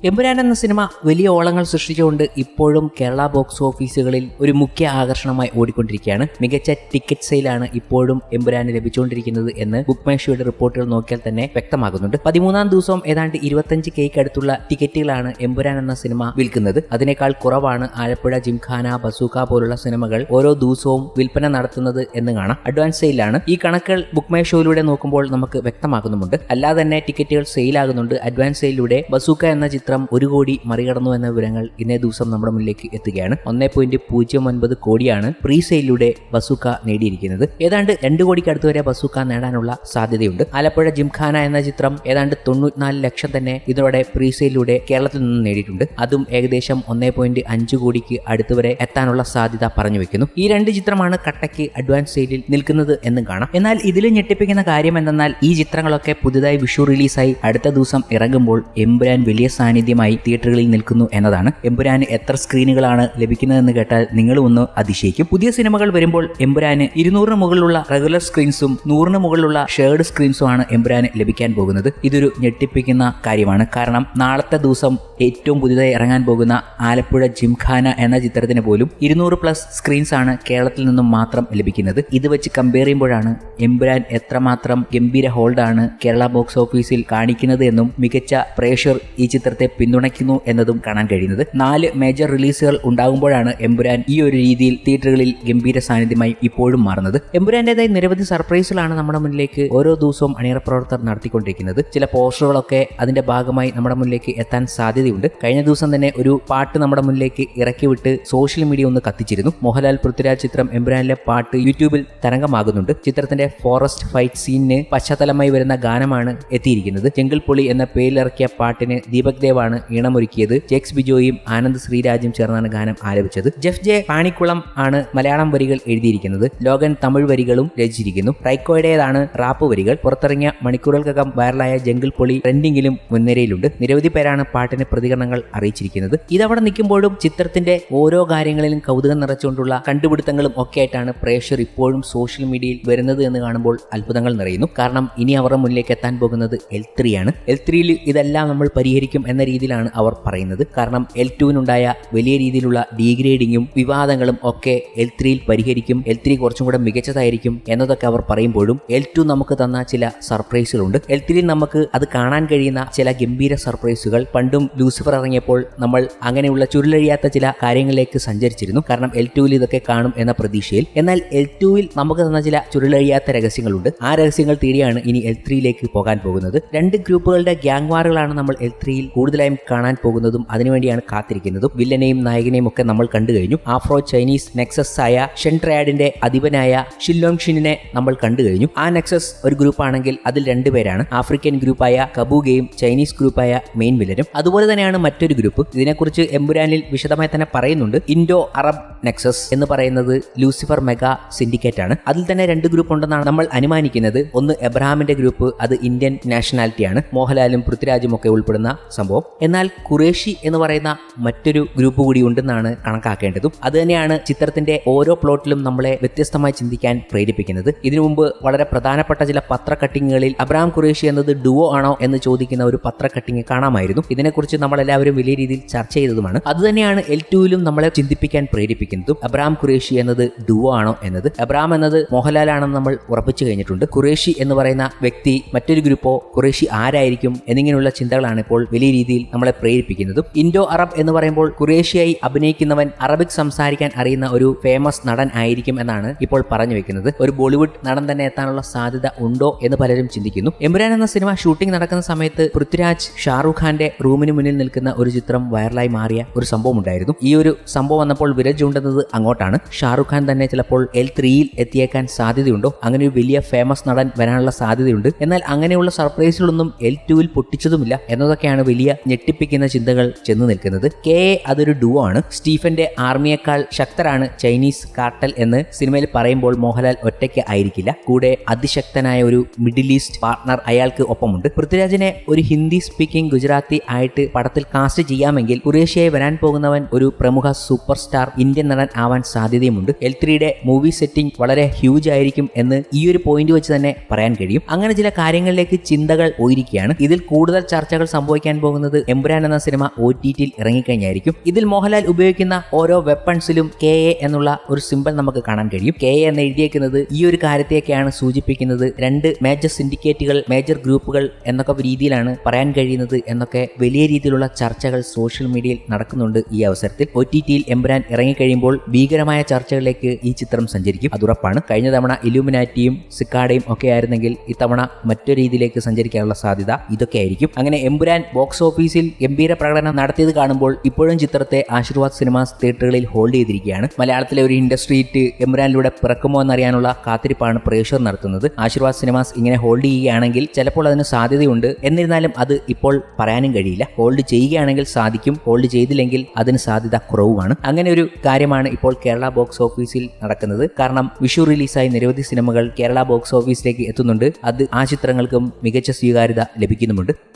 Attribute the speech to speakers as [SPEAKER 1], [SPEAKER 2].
[SPEAKER 1] എമ്പുരാൻ എന്ന സിനിമ വലിയ ഓളങ്ങൾ സൃഷ്ടിച്ചുകൊണ്ട് ഇപ്പോഴും കേരള ബോക്സ് ഓഫീസുകളിൽ ഒരു മുഖ്യ ആകർഷണമായി ഓടിക്കൊണ്ടിരിക്കുകയാണ്. മികച്ച ടിക്കറ്റ് സെയിലാണ് ഇപ്പോഴും എമ്പുരാന് ലഭിച്ചുകൊണ്ടിരിക്കുന്നത് എന്ന് ബുക്ക് മൈ റിപ്പോർട്ടുകൾ നോക്കിയാൽ തന്നെ വ്യക്തമാകുന്നുണ്ട്. പതിമൂന്നാം ദിവസം ഏതാണ്ട് ഇരുപത്തഞ്ച് കേക്ക് അടുത്തുള്ള ടിക്കറ്റുകളാണ് എമ്പുരാൻ എന്ന സിനിമ വിൽക്കുന്നത്. അതിനേക്കാൾ കുറവാണ് ആലപ്പുഴ ജിംഖാന ബസൂക്ക പോലുള്ള സിനിമകൾ ഓരോ ദിവസവും വിൽപ്പന നടത്തുന്നത് എന്ന് കാണാം. അഡ്വാൻസ് സെയിലാണ് ഈ കണക്കുകൾ ബുക്ക് മൈ നോക്കുമ്പോൾ നമുക്ക് വ്യക്തമാകുന്നുമുണ്ട്. അല്ലാതെ തന്നെ ടിക്കറ്റുകൾ സെയിലാകുന്നുണ്ട് അഡ്വാൻസ് സെയിലൂടെ ബസൂക്ക എന്ന ചിത്രം ഒരു കോടി മറികടന്നു എന്ന വിവരങ്ങൾ ഇന്നേ ദിവസം നമ്മുടെ മുന്നിലേക്ക് എത്തുകയാണ്. ഒന്നേ പോയിന്റ് പൂജ്യം ഒൻപത് കോടിയാണ് പ്രീ സെയിലൂടെ ബസൂക്ക നേടിയിരിക്കുന്നത്. ഏതാണ്ട് രണ്ട് കോടിക്ക് അടുത്ത് വരെ ബസൂക്ക നേടാനുള്ള സാധ്യതയുണ്ട്. ആലപ്പുഴ ജിംഖാന എന്ന ചിത്രം ഏതാണ്ട് തൊണ്ണൂറ്റിനാല് ലക്ഷം തന്നെ ഇതോടെ പ്രീ സെയിലൂടെ കേരളത്തിൽ നിന്ന് നേടിയിട്ടുണ്ട്. അതും ഏകദേശം ഒന്നേ പോയിന്റ് അഞ്ച് കോടിക്ക് അടുത്ത് വരെ എത്താനുള്ള സാധ്യത പറഞ്ഞു വെക്കുന്നു. ഈ രണ്ട് ചിത്രമാണ് കട്ടയ്ക്ക് അഡ്വാൻസ് സെയിലിൽ നിൽക്കുന്നത് എന്നും കാണാം. എന്നാൽ ഇതിൽ ഞെട്ടിപ്പിക്കുന്ന കാര്യം എന്തെന്നാൽ ഈ ചിത്രങ്ങളൊക്കെ പുതുതായി വിഷു റിലീസായി അടുത്ത ദിവസം ഇറങ്ങുമ്പോൾ എമ്പുരാൻ വലിയ സാന്നിധ്യമായി തിയേറ്ററുകളിൽ നിൽക്കുന്നു എന്നതാണ്. എമ്പുരാന് എത്ര സ്ക്രീനുകളാണ് ലഭിക്കുന്നതെന്ന് കേട്ടാൽ നിങ്ങളും ഒന്ന് അതിശയിക്കും. പുതിയ സിനിമകൾ വരുമ്പോൾ എമ്പുരാന് ഇരുന്നൂറിന് മുകളിലുള്ള റെഗുലർ സ്ക്രീൻസും നൂറിന് മുകളിലുള്ള ഷെയർഡ് സ്ക്രീൻസും ആണ് എമ്പുരാന് ലഭിക്കാൻ പോകുന്നത്. ഇതൊരു ഞെട്ടിപ്പിക്കുന്ന കാര്യമാണ്. കാരണം നാളത്തെ ദിവസം ഏറ്റവും പുതിയതായി ഇറങ്ങാൻ പോകുന്ന ആലപ്പുഴ ജിംഖാന എന്ന ചിത്രത്തിന് പോലും ഇരുന്നൂറ് പ്ലസ് സ്ക്രീൻസ് ആണ് കേരളത്തിൽ നിന്നും മാത്രം ലഭിക്കുന്നത്. ഇത് വെച്ച് കമ്പയർ ചെയ്യുമ്പോഴാണ് എമ്പുരാൻ എത്രമാത്രം ഗംഭീര ഹോൾഡാണ് കേരള ബോക്സ് ഓഫീസിൽ കാണിക്കുന്നത് എന്നും മികച്ച പ്രേക്ഷർ ഈ ചിത്രത്തെ പിന്തുണയ്ക്കുന്നു എന്നതും കാണാൻ കഴിയുന്നത്. നാല് മേജർ റിലീസുകൾ ഉണ്ടാകുമ്പോഴാണ് എമ്പുരാൻ ഈ ഒരു രീതിയിൽ തിയേറ്ററുകളിൽ ഗംഭീര സാന്നിധ്യമായി ഇപ്പോഴും മാറുന്നത്. എമ്പുരാന്റേതായി നിരവധി സർപ്രൈസുകളാണ് നമ്മുടെ മുന്നിലേക്ക് ഓരോ ദിവസവും അണിയറ പ്രവർത്തകർ നടത്തിക്കൊണ്ടിരിക്കുന്നത്. ചില പോസ്റ്ററുകളൊക്കെ അതിന്റെ ഭാഗമായി നമ്മുടെ മുന്നിലേക്ക് എത്താൻ സാധ്യതയുണ്ട് കഴിഞ്ഞ ദിവസം തന്നെ ഒരു പാട്ട് നമ്മുടെ മുന്നിലേക്ക് ഇറക്കി വിട്ട് സോഷ്യൽ മീഡിയ ഒന്ന് കത്തിച്ചിരുന്നു. മോഹൻലാൽ പൃഥ്വിരാജ് ചിത്രം എംബ്രാനിലെ പാട്ട് യൂട്യൂബിൽ തരംഗമാകുന്നുണ്ട്. ചിത്രത്തിന്റെ ഫോറസ്റ്റ് ഫൈറ്റ് സീനിന് പശ്ചാത്തലമായി വരുന്ന ഗാനമാണ് എത്തിയിരിക്കുന്നത്. ചെങ്കിൾ പൊളി എന്ന പേരിലിറക്കിയ പാട്ടിന് ദീപക് ദേവാണ് ഈണമൊരുക്കിയത്. ജെക്സ് ബിജോയും ആനന്ദ് ശ്രീരാജും ചേർന്നാണ് ഗാനം ആലപിച്ചത് ജെഫ് ജെ പാണിക്കുളം ആണ് മലയാളം വരികൾ എഴുതിയിരിക്കുന്നത്. ലോകൻ തമിഴ് വരികളും രചിച്ചിരിക്കുന്നു. റൈക്കോയുടേതാണ് റാപ്പ് വരികൾ. പുറത്തിറങ്ങിയ മണിക്കൂറുകൾക്കകം വൈറലായ ജംഗിൾ പൊളി ട്രെൻഡിങ്ങിലും മുൻനിരയിലുണ്ട്. നിരവധി പേരാണ് പാട്ടിന് പ്രതികരണങ്ങൾ അറിയിച്ചിരിക്കുന്നത്. ഇതവിടെ നിൽക്കുമ്പോഴും ചിത്രത്തിന്റെ ഓരോ കാര്യങ്ങളിലും കൗതുകം നിറച്ചുകൊണ്ടുള്ള കണ്ടുപിടുത്തങ്ങളും ഒക്കെ ആയിട്ടാണ് പ്രേക്ഷർ ഇപ്പോഴും സോഷ്യൽ മീഡിയയിൽ വരുന്നത് എന്ന് കാണുമ്പോൾ അത്ഭുതങ്ങൾ നിറയുന്നു. കാരണം ഇനി അവരുടെ മുന്നിലേക്ക് എത്താൻ പോകുന്നത് എൽ ത്രീ ആണ്. എൽ ത്രീയിൽ ഇതെല്ലാം നമ്മൾ പരിഹരിക്കും എന്ന രീതിയിലാണ് അവർ പറയുന്നത്. കാരണം എൽ ടുവിനുണ്ടായ വലിയ രീതിയിലുള്ള ഡീഗ്രേഡിങ്ങും വിവാദങ്ങളും ഒക്കെ എൽ ത്രീയിൽ പരിഹരിക്കും. എൽ ത്രീ കുറച്ചും കൂടെ മികച്ചതായിരിക്കും എന്നതൊക്കെ അവർ പറയുമ്പോഴും എൽ ടു നമുക്ക് തന്ന ചില സർപ്രൈസുകളുണ്ട് എൽ ത്രീയിൽ നമുക്ക് അത് കാണാൻ കഴിയുന്ന ചില ഗംഭീര സർപ്രൈസുകൾ പണ്ടും ലൂസിഫർ ഇറങ്ങിയപ്പോൾ നമ്മൾ അങ്ങനെയുള്ള ചുരുളഴിയാത്ത ചില കാര്യങ്ങളിലേക്ക് സഞ്ചരിച്ചിരുന്നു. കാരണം എൽ ടുവിൽ ഇതൊക്കെ കാണും എന്ന പ്രതീക്ഷയിൽ. എന്നാൽ എൽ ടുവിൽ നമുക്ക് തന്ന ചില ചുരുളഴിയാത്ത രഹസ്യങ്ങളുണ്ട്. ആ രഹസ്യങ്ങൾ തേടിയാണ് ഇനി എൽ ത്രീയിലേക്ക് പോകാൻ പോകുന്നത്. രണ്ട് ഗ്രൂപ്പുകളുടെ ഗ്യാങ് വാറുകളാണ് നമ്മൾ എൽ ത്രീയിൽ കൂടുതലായും കാണാൻ പോകുന്നതും അതിനുവേണ്ടിയാണ് കാത്തിരിക്കുന്നതും. വില്ലനെയും നായകനെയും ഒക്കെ നമ്മൾ കണ്ടു കഴിഞ്ഞു. ആഫ്രോ ചൈനീസ് നെക്സസ് ആയ ഷെൻട്രയാഡിന്റെ അധിപനായ ഷില്ലോങ് ഷിനിനെ നമ്മൾ കണ്ടു കഴിഞ്ഞു. ആ നെക്സസ് ഒരു ഗ്രൂപ്പാണെങ്കിൽ അതിൽ രണ്ടുപേരാണ് ആഫ്രിക്കൻ ഗ്രൂപ്പായ കബൂഗയും ചൈനീസ് ഗ്രൂപ്പായ മെയിൻ വില്ലനും. അതുപോലെ തന്നെയാണ് മറ്റൊരു ഗ്രൂപ്പ്. ഇതിനെക്കുറിച്ച് എംബുരാനിൽ വിശദമായി തന്നെ പറയുന്നുണ്ട്. ഇൻഡോ അറബ് നെക്സസ് എന്ന് പറയുന്നത് ലൂസിഫർ മെഗാ സിൻഡിക്കേറ്റ് ആണ് അതിൽ തന്നെ രണ്ട് ഗ്രൂപ്പ് ഉണ്ടെന്നാണ് നമ്മൾ അനുമാനിക്കുന്നത്. ഒന്ന് എബ്രഹാമിന്റെ ഗ്രൂപ്പ് അത് ഇന്ത്യൻ നാഷണാലിറ്റിയാണ്. മോഹൻലാലും പൃഥ്വിരാജും ഒക്കെ ഉൾപ്പെടുന്ന സംഭവം. എന്നാൽ ഖുറേഷി എന്ന് പറയുന്ന മറ്റൊരു ഗ്രൂപ്പ് കൂടി ഉണ്ടെന്നാണ് കണക്കാക്കേണ്ടതും. അത് തന്നെയാണ് ചിത്രത്തിന്റെ ഓരോ പ്ലോട്ടിലും നമ്മളെ വ്യത്യസ്തമായി ചിന്തിക്കാൻ പ്രേരിപ്പിക്കുന്നത്. ഇതിനു മുമ്പ് വളരെ പ്രധാനപ്പെട്ട ചില പത്ര കട്ടിങ്ങുകളിൽ അബ്രഹാം ഖുറേഷി എന്നത് ഡുവോ ആണോ എന്ന് ചോദിക്കുന്ന ഒരു പത്ര കട്ടിങ് കാണാമായിരുന്നു. ഇതിനെക്കുറിച്ച് നമ്മൾ എല്ലാവരും വലിയ രീതിയിൽ ചർച്ച ചെയ്തതുമാണ്. അതുതന്നെയാണ് എൽ ടുവിലും നമ്മളെ ചിന്തിപ്പിക്കാൻ പ്രേരിപ്പിക്കുന്നതും. അബ്രാം ഖുറേഷി എന്നത് ഡുവോ ആണോ എന്നത്? അബ്രാം എന്നത് മോഹൻലാലാണെന്ന് നമ്മൾ ഉറപ്പിച്ചു കഴിഞ്ഞിട്ടുണ്ട്. ഖുറേഷി എന്ന് പറയുന്ന വ്യക്തി മറ്റൊരു ഗ്രൂപ്പോ ഖുറേഷി ആരായിരിക്കും എന്നിങ്ങനെയുള്ള ചിന്തകളാണ് ഇപ്പോൾ വലിയ രീതിയിൽ നമ്മളെ പ്രേരിപ്പിക്കുന്നതും. ഇൻഡോ അറബ് എന്ന് പറയുമ്പോൾ ഖുറേഷിയായി അഭിനയിക്കുന്നവൻ അറബിക് സംസാരിക്കാൻ അറിയുന്ന ഒരു ഫേമസ് നടൻ ആയിരിക്കും എന്നാണ് ഇപ്പോൾ പറഞ്ഞു വെക്കുന്നത്. ഒരു ബോളിവുഡ് നടൻ തന്നെ എത്താനുള്ള സാധ്യത ഉണ്ടോ എന്ന് പലരും ചിന്തിക്കുന്നു. എമ്പുരാൻ എന്ന സിനിമ ഷൂട്ടിംഗ് നടക്കുന്ന സമയത്ത് പൃഥ്വിരാജ് ഷാറുഖ് ഖാന്റെ റൂമിന് മുന്നിൽ നിൽക്കുന്ന ഒരു ചിത്രം വൈറലായി മാറിയ ഒരു സംഭവം ഉണ്ടായിരുന്നു ഈ ഒരു സംഭവം വന്നപ്പോൾ വിരൽ ചൂണ്ടുന്നത് അങ്ങോട്ടാണ്. ഷാറുഖ് ഖാൻ തന്നെ ചിലപ്പോൾ എൽ ത്രീയിൽ എത്തിയേക്കാൻ സാധ്യതയുണ്ടോ? അങ്ങനെ ഒരു വലിയ ഫേമസ് നടൻ വരാനുള്ള സാധ്യതയുണ്ട്. എന്നാൽ അങ്ങനെയുള്ള സർപ്രൈസുകളൊന്നും എൽ ടുവിൽ പൊട്ടിച്ചതുമില്ല എന്നതൊക്കെയാണ് വലിയ ഞെട്ടിപ്പിക്കുന്ന ചിന്തകൾ ചെന്ന് നിൽക്കുന്നത്. കെ അതൊരു ഡുവോ ആണ്. സ്റ്റീഫന്റെ ആർമിയേക്കാൾ ശക്തരാണ് ചൈനീസ് കാർട്ടൽ എന്ന് സിനിമയിൽ പറയുമ്പോൾ മോഹൻലാൽ ഒറ്റയ്ക്ക് ആയിരിക്കില്ല. കൂടെ അതിശക്തനായ ഒരു മിഡിൽ ഈസ്റ്റ് പാർട്ണർ അയാൾക്ക് ഒപ്പമുണ്ട്. പൃഥ്വിരാജിനെ ഒരു ഹിന്ദി സ്പീക്കിംഗ് ഗുജറാത്തി ആയിട്ട് പടത്തിൽ കാസ്റ്റ് ചെയ്യാമെങ്കിൽ കുറേശ്യയായി വരാൻ പോകുന്നവൻ ഒരു പ്രമുഖ സൂപ്പർ സ്റ്റാർ ഇന്ത്യൻ നടൻ ആവാൻ സാധ്യതയുമുണ്ട്. എൽ ത്രീയുടെ മൂവി സെറ്റിംഗ് വളരെ ഹ്യൂജ് ആയിരിക്കും എന്ന് ഈ ഒരു പോയിന്റ് വെച്ച് തന്നെ പറയാൻ കഴിയും. അങ്ങനെ ചില കാര്യങ്ങളിലേക്ക് ചിന്തകൾ പോയിരിക്കുകയാണ്. ഇതിൽ കൂടുതൽ ചർച്ചകൾ സംഭവിക്കാൻ പോകുന്നത് എംബ്രാൻ എന്ന സിനിമ ഒ ടി ടിയിൽ ഇറങ്ങിക്കഴിഞ്ഞായിരിക്കും. ഇതിൽ മോഹൻലാൽ ഉപയോഗിക്കുന്ന ഓരോ വെപ്പൺസിലും കെ എ എന്നുള്ള ഒരു സിമ്പിൾ നമുക്ക് കാണാൻ കഴിയും. കെ എ എന്ന് എഴുതിയേക്കുന്നത് ഈ ഒരു കാര്യത്തെയൊക്കെയാണ് സൂചിപ്പിക്കുന്നത്. രണ്ട് മേജർ സിൻഡിക്കേറ്റുകൾ മേജർ ഗ്രൂപ്പുകൾ എന്നൊക്കെ രീതിയിലാണ് പറയാൻ കഴിയുന്നത് എന്നൊക്കെ വലിയ രീതിയിലുള്ള ചർച്ചകൾ സോഷ്യൽ മീഡിയയിൽ നടക്കുന്നുണ്ട് ഈ അവസരത്തിൽ. ഒ ടി ടിയിൽ എംബ്രാൻ ഇറങ്ങിക്കഴിയുമ്പോൾ ഭീകരമായ ചർച്ചകളിലേക്ക് ഈ ചിത്രം സഞ്ചരിക്കും. അതുറപ്പാണ് കഴിഞ്ഞ തവണ ഇലൂമിനാറ്റിയും സിക്കാഡയും ഒക്കെ ആയിരുന്നെങ്കിൽ ഇത്തവണ മറ്റൊരു രീതിയിലേക്ക് സഞ്ചരിക്കാനുള്ള സാധ്യത ഇതൊക്കെ ആയിരിക്കും അങ്ങനെ എംബ്രാൻ ബോക്സ് ഓഫീസിൽ ഗംഭീര പ്രകടനം നടത്തിയത് കാണുമ്പോൾ ഇപ്പോഴും ചിത്രത്തെ ആശീർവാദ് സിനിമാസ് തിയേറ്ററുകളിൽ ഹോൾഡ് ചെയ്തിരിക്കുകയാണ്. മലയാളത്തിലെ ഒരു ഇൻഡസ്ട്രിയിട്ട് എംബുരാനിലൂടെ പിറക്കുമോ എന്നറിയാനുള്ള കാത്തിരിപ്പാണ് പ്രേക്ഷകർ നടത്തുന്നത്. ആശീർവാദ് സിനിമാസ് ഇങ്ങനെ ഹോൾഡ് ചെയ്യുകയാണെങ്കിൽ ചിലപ്പോൾ അതിന് സാധ്യതയുണ്ട്. എന്നിരുന്നാലും അത് ഇപ്പോൾ പറയാനും കഴിയില്ല. ഹോൾഡ് ചെയ്യുകയാണെങ്കിൽ സാധിക്കും ഹോൾഡ് ചെയ്തില്ലെങ്കിൽ അതിന് സാധ്യത കുറവുമാണ്. അങ്ങനെ ഒരു കാര്യമാണ് ഇപ്പോൾ കേരള ബോക്സ് ഓഫീസിൽ നടക്കുന്നത്. കാരണം വിഷു റിലീസായി നിരവധി സിനിമകൾ കേരള ബോക്സ് ഓഫീസിലേക്ക് എത്തുന്നുണ്ട്. അത് ആ ചിത്രങ്ങൾക്കും മികച്ച സ്വീകാര്യത ലഭിക്കുന്നുമുണ്ട്.